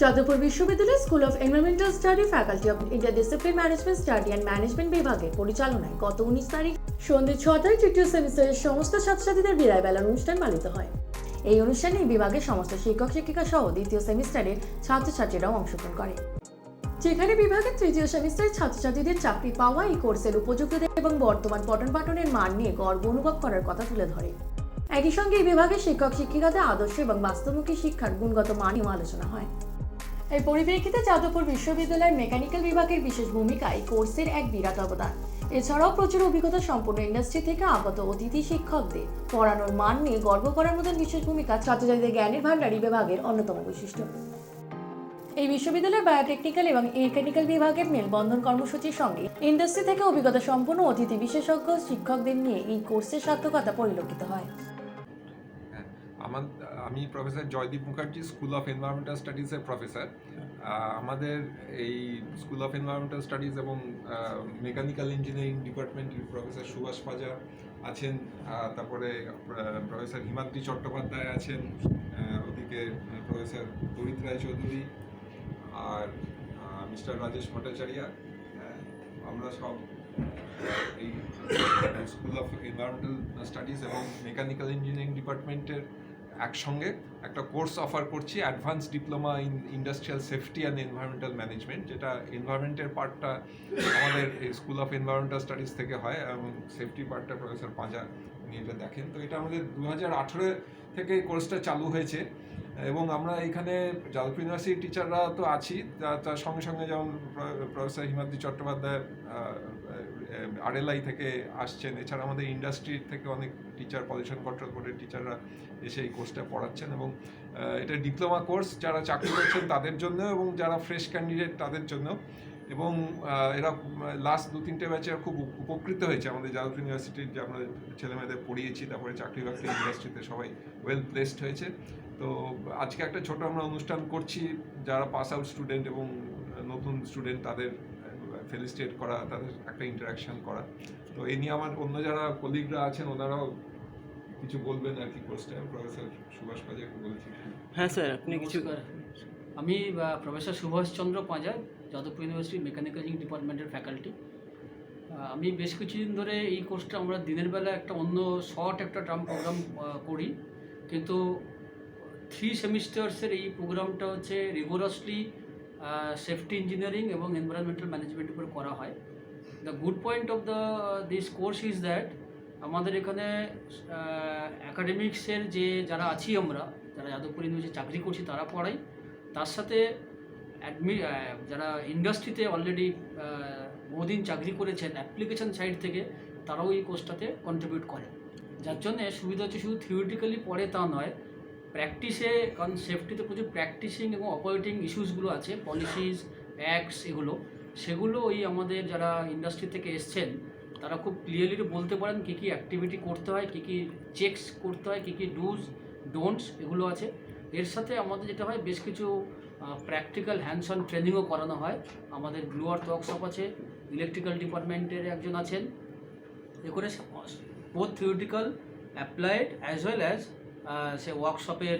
যাদবপুর বিশ্ববিদ্যালয় school of environmental study faculty of interdisciplinary management study and management বিভাগের পরিচালনায় গত উনিশ তারিখ সন্ধ্যে ছটায় তৃতীয় সেমিস্টারের সমস্ত ছাত্রছাত্রীদের বিদায় বেলার অনুষ্ঠান পালিত হয়। এই অনুষ্ঠানে বিভাগের সমস্ত শিক্ষক, শিক্ষিকা সহ দ্বিতীয় সেমিস্টারের ছাত্রছাত্রীরাও অংশগ্রহণ করে। যেখানে বিভাগের তৃতীয় সেমিস্টারের ছাত্রছাত্রীদের চাকরি পাওয়া, এই কোর্সের উপযুক্ততা এবং বর্তমান পঠন পাঠনের মান নিয়ে গর্ব অনুভব করার কথা তুলে ধরে। একই সঙ্গে এই বিভাগের শিক্ষক, শিক্ষিকাদের আদর্শ এবং বাস্তবমুখী শিক্ষার গুণগত মান নিয়েও আলোচনা হয়। এই পরিপ্রেক্ষিতে যাদবপুর বিশ্ববিদ্যালয়ের মেকানিক্যাল বিভাগের বিশেষ ভূমিকা এই কোর্সের এক বিরাট অবদান। এছাড়াও প্রচুর অভিজ্ঞতা সম্পন্ন ইন্ডাস্ট্রি থেকে আগত অতিথি শিক্ষকদের পড়ানোর মান নিয়ে গর্ব করার মতন বিশেষ ভূমিকা ছাত্রছাত্রীদের জ্ঞানের ভাণ্ডারী বিভাগের অন্যতম বৈশিষ্ট্য। এই বিশ্ববিদ্যালয়ের বায়োটেকনিক্যাল এবং মেকানিক্যাল বিভাগের মেলবন্ধন কর্মসূচির সঙ্গে ইন্ডাস্ট্রি থেকে অভিজ্ঞতা সম্পন্ন অতিথি বিশেষজ্ঞ শিক্ষকদের নিয়ে এই কোর্সের সার্থকতা পরিলক্ষিত হ্যাঁ, আমার, আমি professor Joydeep Mukherjee school of environmental স্টাডিজের professor আমাদের এই স্কুল অফ এনভায়রনমেন্টাল স্টাডিজ এবং মেকানিক্যাল ইঞ্জিনিয়ারিং ডিপার্টমেন্টের প্রফেসর সুভাষ পাজা আছেন। তারপরে প্রফেসর হিমাদ্রি চট্টোপাধ্যায় আছেন। ওদিকে প্রফেসর তরিত রায় চৌধুরী আর মিস্টার রাজেশ ভট্টাচার্য। আমরা সব, এই স্কুল অফ এনভায়রনমেন্টাল স্টাডিজ এবং মেকানিক্যাল ইঞ্জিনিয়ারিং ডিপার্টমেন্টের একসঙ্গে একটা কোর্স অফার করছি advance diploma in industrial safety and environmental management যেটা এনভায়রনমেন্টের পার্টটা আমাদের স্কুল অফ এনভায়রনমেন্টাল স্টাডিজ থেকে হয় এবং সেফটি পার্টটা প্রফেসর পাঁজা নিয়ে এটা দেখেন। তো এটা আমাদের দু হাজার আঠেরো থেকে কোর্সটা চালু হয়েছে এবং আমরা এখানে যাদবপুর ইউনিভার্সিটির টিচাররা তো আছি তার সঙ্গে সঙ্গে যেমন প্রফেসর হিমাদ্রি চট্টোপাধ্যায় আরএলআই থেকে আসছেন। এছাড়া আমাদের ইন্ডাস্ট্রি থেকে অনেক টিচার পলিউশন কন্ট্রোল বোর্ডের টিচাররা এসে এই কোর্সটা পড়াচ্ছেন এবং এটা ডিপ্লোমা কোর্স যারা চাকরি করছেন তাদের জন্য এবং যারা ফ্রেশ ক্যান্ডিডেট তাদের জন্য। এবং এরা লাস্ট দু তিনটে ব্যাচে খুব উপকৃত হয়েছে। আমাদের যাদবপুর ইউনিভার্সিটির যে আমরা ছেলেমেয়েদের পড়িয়েছি, তারপরে চাকরি বাকরি ইন্ডাস্ট্রিতে সবাই ওয়েল প্লেসড হয়েছে। তো, আজকে একটা ছোট আমরা অনুষ্ঠান করছি। যারা পাস আউট স্টুডেন্ট এবং নতুন স্টুডেন্ট তাদের ফেলিস্টেট করা তাদের একটা ইন্টারাকশন করা। তো এই নিয়ে আমার অন্য যারা কলিগরা আছেন ওনারাও কিছু বলবেন আর কি কোর্সটা প্রফেসর সুভাষ পাজাকে বলছি। হ্যাঁ স্যার আপনি কিছু। আমি professor Subhashchandra Panja Jadavpur university mechanical engineering ডিপার্টমেন্টের ফ্যাকাল্টি আমি বেশ কিছুদিন ধরে এই কোর্সটা আমরা দিনের বেলা একটা অন্য শর্ট একটা টার্ম প্রোগ্রাম করি। কিন্তু থ্রি সেমিস্টার্সের এই প্রোগ্রামটা হচ্ছে রিগোরাসলি সেফটি ইঞ্জিনিয়ারিং এবং এনভায়রনমেন্টাল ম্যানেজমেন্টের উপর করা হয়। The good point of the this course is that আমাদের এখানে অ্যাকাডেমিক্সের যে যারা আছি আমরা, যারা যাদবপুর ইউনিভার্সিটি চাকরি করছি, তারা পড়াই। তার সাথে অ্যাডমি যারা ইন্ডাস্ট্রিতে অলরেডি বহুদিন চাকরি করেছেন অ্যাপ্লিকেশন সাইড থেকে, তারাও এই কোর্সটাতে কন্ট্রিবিউট করে। যার জন্যে সুবিধা হচ্ছে শুধু থিওরিটিক্যালি পড়ে তা নয় প্র্যাকটিসে কারণ সেফটিতে প্রচুর প্র্যাকটিসিং এবং অপারেটিং ইস্যুসগুলো আছে পলিসিস অ্যাক্টস এগুলো, সেগুলো ওই আমাদের যারা ইন্ডাস্ট্রি থেকে এসছেন, তারা খুব ক্লিয়ারলি বলতে পারেন কী কী অ্যাক্টিভিটি করতে হয়, কী কী চেকস করতে হয়, কী কী ডুজ ডোন্টস এগুলো আছে। এর সাথে আমাদের যেটা হয়, বেশ কিছু প্র্যাকটিক্যাল হ্যান্ডস অন ট্রেনিংও করানো হয়। আমাদের আর্থ ওয়ার্কশপ আছে ইলেকট্রিক্যাল ডিপার্টমেন্টের একজন আছেন। এ করে both theoretical applied as well as say ওয়ার্কশপের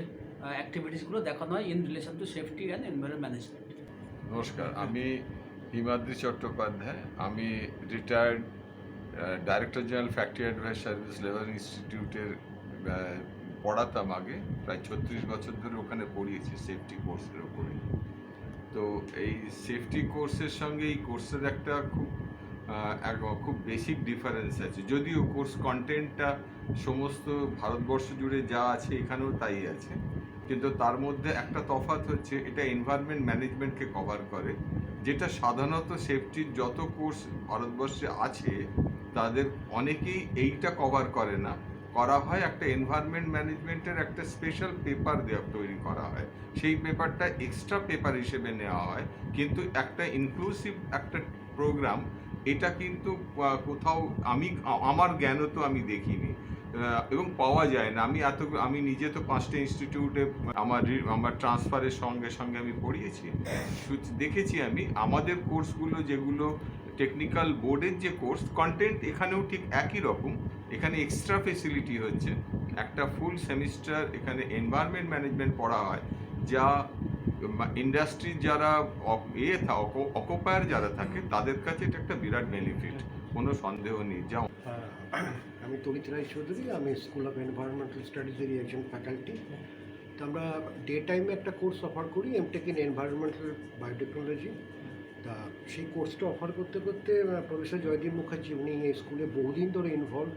অ্যাক্টিভিটিসগুলো দেখানো হয় in relation to safety and environment management নমস্কার, আমি হিমাদ্রি চট্টোপাধ্যায়। আমি retired director general factory advice service labour ইনস্টিটিউটের পড়াতাম আগে। প্রায় ছত্রিশ বছর ধরে ওখানে পড়িয়েছি সেফটি কোর্সের ওপরে। তো এই সেফটি কোর্সের সঙ্গে এই কোর্সের একটা খুব খুব বেসিক ডিফারেন্স আছে। যদিও কোর্স কন্টেন্টটা সমস্ত ভারতবর্ষ জুড়ে যা আছে এখানেও তাই আছে। কিন্তু তার মধ্যে একটা তফাৎ হচ্ছে, এটা এনভায়রনমেন্ট ম্যানেজমেন্টকে কভার করে। যেটা সাধারণত সেফটির যত কোর্স ভারতবর্ষে আছে, তাদের অনেকেই এইটা কভার করে না। করা হয় একটা এনভায়রনমেন্ট ম্যানেজমেন্টের একটা স্পেশাল পেপার দেওয়া, তৈরি করা হয়। সেই পেপারটা এক্সট্রা পেপার হিসেবে নেওয়া হয়। কিন্তু একটা ইনক্লুসিভ একটা প্রোগ্রাম এটা কিন্তু কোথাও আমি আমার জ্ঞানও তো আমি দেখিনি। এবং পাওয়া যায় না। আমি এত, আমি নিজে তো পাঁচটা ইনস্টিটিউটে আমার আমার ট্রান্সফারের সঙ্গে সঙ্গে আমি পড়িয়েছি। দেখেছি আমি, আমাদের কোর্সগুলো যেগুলো টেকনিক্যাল বোর্ডের যে কোর্স কন্টেন্ট এখানেও ঠিক একই রকম। এখানে এক্সট্রা ফেসিলিটি হচ্ছে। একটা ফুল সেমিস্টার এখানে এনভায়রনমেন্ট ম্যানেজমেন্ট পড়া হয়, যা ইন্ডাস্ট্রি যারা এ অকুপায়ার যারা থাকে, তাদের কাছে এটা একটা বিরাট বেনিফিট কোনো সন্দেহ নেই। যা আমি তরিত রায় চৌধুরী, আমি স্কুল অফ এনভায়রনমেন্টাল স্টাডিজেরই একজন ফ্যাকাল্টি তো আমরা ডে টাইমে একটা কোর্স অফার করি এমটেক ইন এনভায়রনমেন্টাল বায়োটেকনোলজি তা সেই কোর্সটা অফার করতে করতে প্রফেসর জয়দীপ মুখার্জি, উনি এই স্কুলে বহুদিন ধরে ইনভলভ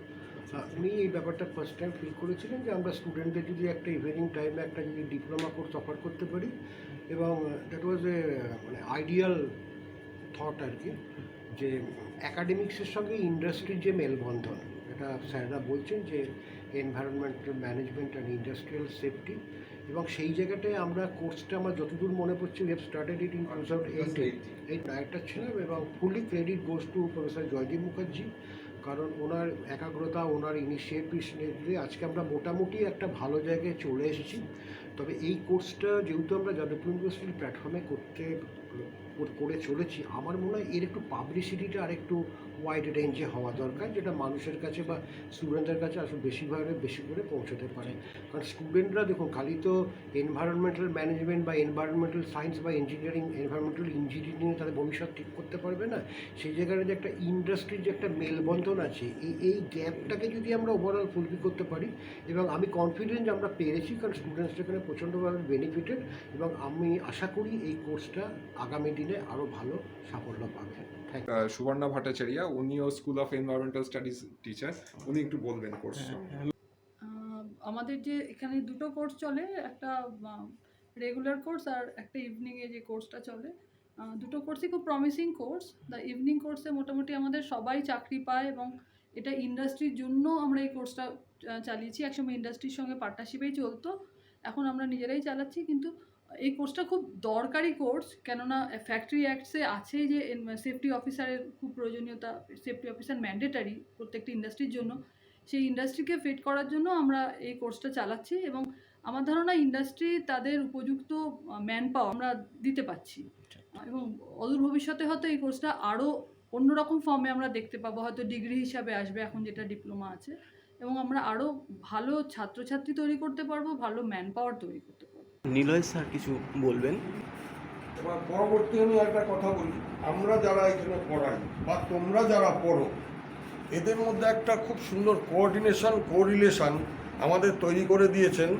উনি এই ব্যাপারটা ফার্স্ট টাইম ফিল করেছিলেন যে আমরা স্টুডেন্টদের যদি একটা ইভিনিং টাইমে একটা যদি ডিপ্লোমা কোর্স অফার করতে পারি? এবং দ্যাট ওয়াজ এ মানে আইডিয়াল থট আর কি যে অ্যাকাডেমিক্সের সঙ্গে ইন্ডাস্ট্রির যে মেলবন্ধন এটা স্যাররা বলছেন যে environmental management and industrial safety এবং সেই জায়গাটায় আমরা কোর্সটা আমার যতদূর মনে পড়ছে we have started it in two thousand এইটে এই ডাইরেক্টর ছিলাম এবং fully credit goes to professor Joydeep Mukherjee. কারণ ওনার একাগ্রতা, ওনার ইনিশিয়েটিভ নিয়ে আজকে আমরা মোটামুটি একটা ভালো জায়গায় চলে এসেছি। তবে এই কোর্সটা যেহেতু আমরা যাদবপুর ইউনিভার্সিটির প্ল্যাটফর্মে করতে, করে চলেছি, আমার মনে হয় এর একটু পাবলিসিটিটা আর একটু ওয়াইড রেঞ্জে হওয়া দরকার, যেটা মানুষের কাছে বা স্টুডেন্টদের কাছে আসলে বেশিভাবে বেশি করে পৌঁছতে পারে। কারণ স্টুডেন্টরা দেখুন, খালি তো এনভায়রনমেন্টাল ম্যানেজমেন্ট বা এনভায়রনমেন্টাল সায়েন্স বা ইঞ্জিনিয়ারিং এনভায়রনমেন্টাল ইঞ্জিনিয়ারিং তাদের ভবিষ্যৎ ঠিক করতে পারবে না। সেই জায়গায় যে একটা ইন্ডাস্ট্রির যে একটা মেলবন্ধন আছে, এই এই গ্যাপটাকে যদি আমরা ওভারঅল ফুলফিল করতে পারি, এবং আমি কনফিডেন্ট যে আমরা পেরেছি, কারণ স্টুডেন্টস এখানে প্রচণ্ডভাবে বেনিফিটেড এবং আমি আশা করি এই কোর্সটা আগামী দিনে আরও ভালো সাফল্য পাবে। সুবর্ণা ভট্টাচার্য উনিও school of environmental studies teacher উনি একটু বলবেন কোর্স আমাদের যে এখানে দুটো কোর্স চলে একটা রেগুলার কোর্স আর একটা ইভিনিংয়ে যে কোর্সটা চলে। দুটো কোর্সই খুব প্রমিসিং কোর্স দ্য ইভিনিং কোর্সে মোটামুটি আমাদের সবাই চাকরি পায় এবং এটা ইন্ডাস্ট্রির জন্য আমরা এই কোর্সটা চালিয়েছি। একসময় ইন্ডাস্ট্রির সঙ্গে পার্টনারশিপেই চলতো। এখন আমরা নিজেরাই চালাচ্ছি কিন্তু এই কোর্সটা খুব দরকারি কোর্স কেননা ফ্যাক্টরি অ্যাক্টসে আছে যে সেফটি অফিসারের খুব প্রয়োজনীয়তা সেফটি অফিসার ম্যান্ডেটারি প্রত্যেকটি ইন্ডাস্ট্রির জন্য। সেই ইন্ডাস্ট্রিকে ফিট করার জন্য আমরা এই কোর্সটা চালাচ্ছি এবং আমার ধারণা ইন্ডাস্ট্রি তাদের উপযুক্ত ম্যান পাওয়ার আমরা দিতে পাচ্ছি এবং অদূর ভবিষ্যতে হয়তো এই কোর্সটা আরও অন্যরকম ফর্মে আমরা দেখতে পাবো। হয়তো ডিগ্রি হিসাবে আসবে এখন যেটা ডিপ্লোমা আছে। এবং আমরা আরও ভালো ছাত্রছাত্রী তৈরি করতে পারব ভালো ম্যান পাওয়ার তৈরি করতে পারব। নিলয় স্যার কিছু বলবেন? এবার পরবর্তী আমি একটা কথা বলি। আমরা যারা এখানে পড়াই বা তোমরা যারা পড়ো, এদের মধ্যে একটা খুব সুন্দর কোঅর্ডিনেশন কোরিলেশন আমাদের তৈরি করে দিয়েছেন।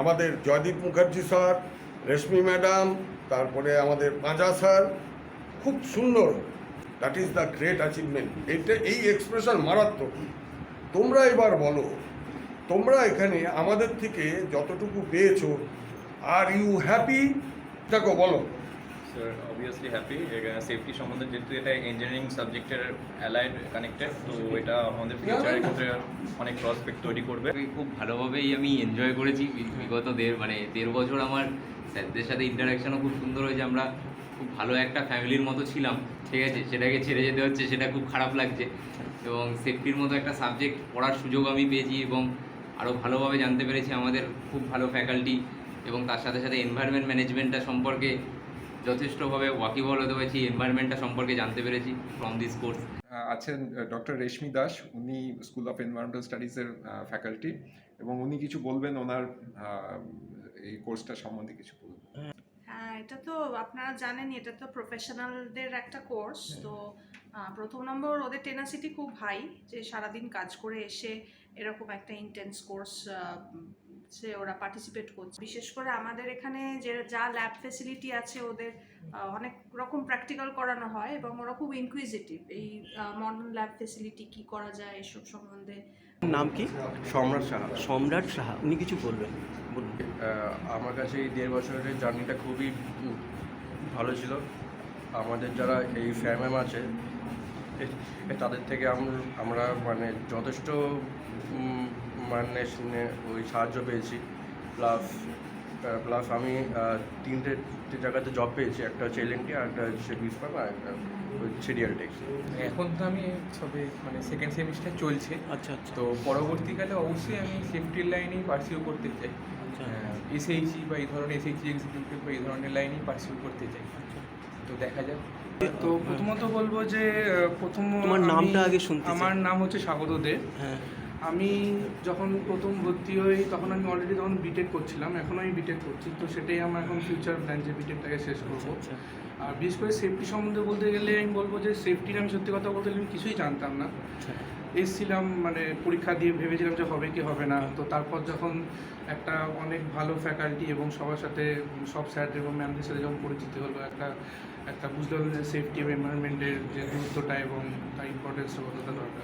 আমাদের জয়দীপ মুখার্জি স্যার, রেশমি ম্যাডাম, তারপরে আমাদের পাঁজা স্যার। খুব সুন্দর। That is the great achievement এটা, এই এক্সপ্রেশন মারাত্মক। তোমরা এবার বলো, তোমরা এখানে আমাদের থেকে যতটুকু পেয়েছ আর ইউ হ্যাপি দেখো বলো। স্যার অবভিয়াসলি হ্যাপি সেফটি সম্বন্ধে যেহেতু এটা ইঞ্জিনিয়ারিং সাবজেক্টের অ্যালাইড কানেক্টেড তো এটা আমাদের ফিউচারের ক্ষেত্রে অনেক প্রসপেক্ট তৈরি করবে। খুব ভালোভাবেই আমি এনজয় করেছি বিগত দেড় মানে দেড় বছর আমার স্যারদের সাথে ইন্টারাকশনও খুব সুন্দর হয়েছে। আমরা খুব ভালো একটা ফ্যামিলির মতো ছিলাম ঠিক আছে? সেটাকে ছেড়ে যেতে হচ্ছে সেটা খুব খারাপ লাগছে। এবং সেফটির মতো একটা সাবজেক্ট পড়ার সুযোগ আমি পেয়েছি এবং আরও ভালোভাবে জানতে পেরেছি আমাদের খুব ভালো ফ্যাকাল্টি এবং তার সাথে সাথে এনভায়রনমেন্ট ম্যানেজমেন্টটা সম্পর্কে যথেষ্টভাবে ওয়াকিবল হতে পেরেছি এনভায়রনমেন্টটা সম্পর্কে জানতে পেরেছি ফ্রম দিস কোর্স আছেন ডক্টর রেশমি দাস উনি স্কুল অফ এনভায়রনমেন্টাল স্টাডিজের ফ্যাকাল্টি এবং উনি কিছু বলবেন ওনার এই কোর্সটা সম্বন্ধে কিছু বলবেন হ্যাঁ এটা তো আপনারা জানেন এটা তো প্রফেশনালদের একটা কোর্স তো প্রথম নম্বর ওদের টেনাসিটি খুব হাই যে সারাদিন কাজ করে এসে এরকম একটা ইন্টেন্স কোর্স সে ওরা পার্টিসিপেট করছে। বিশেষ করে আমাদের এখানে যে যা ল্যাব ফেসিলিটি আছে ওদের অনেক রকম প্র্যাকটিক্যাল করানো হয় এবং ওরা খুব ইনকুইজিটিভ এই মডার্ন ল্যাব ফেসিলিটি কি করা যায় এসব সম্বন্ধে। নাম কি? সম্রাট সাহা। সম্রাট সাহা। উনি কিছু বলবেন? বলুন। আমার কাছে এই দেড় বছরের জার্নিটা খুবই ভালো ছিল। আমাদের যারা এই ফ্যামেম আছে তাদের থেকে আমরা মানে যথেষ্ট মানে শুনে ওই সাহায্য পেয়েছি। প্লাস প্লাস আমি তিনটে জায়গাতে জব পেয়েছি। একটা হচ্ছে এলএনটি আর একটা হচ্ছে বিসপার আর একটা হচ্ছে রিয়ালটেক্স এখন তো আমি সবে মানে সেকেন্ড সেমিস্টার চলছে। আচ্ছা আচ্ছা। তো পরবর্তীকালে অবশ্যই আমি সেফটির লাইনেই পার্সিউ করতে চাই। আচ্ছা। এসএইচি বা এই ধরনের এসএইচি এক্সিকিউটিভ বা এই ধরনের লাইনেই পার্সিউ করতে চাই। তো দেখা যাক। তো প্রথমত বলব যে প্রথম তোমার নামটা আমি- আগে শুনতে আমার নাম হচ্ছে স্বাগত দে। হ্যাঁ। আমি যখন প্রথম ভর্তি হই তখন আমি অলরেডি তখন বিটেক করছিলাম এখন আমি বিটেক করছি তো সেটাই আমার এখন ফিউচার প্ল্যান যে বিটেকটাকে শেষ করব। আচ্ছা আর বিশেষ করে সেফটি সম্বন্ধে বলতে গেলে আমি বলব যে সেফটির আমি সত্যি কথা বলতে গেলে আমি কিছুই জানতাম না। আচ্ছা। এসছিলাম মানে পরীক্ষা দিয়ে ভেবেছিলাম যে হবে কি হবে না তো তারপর যখন একটা অনেক ভালো ফ্যাকাল্টি এবং সবার সাথে সব স্যার এবং ম্যামদের সাথে যখন পরিচিতি হলো একটা একটা বুঝতে হবে যে সেফটি এবং এনভায়রনমেন্টের যে গুরুত্বটা এবং তার ইম্পর্টেন্সটা কতটা দরকার।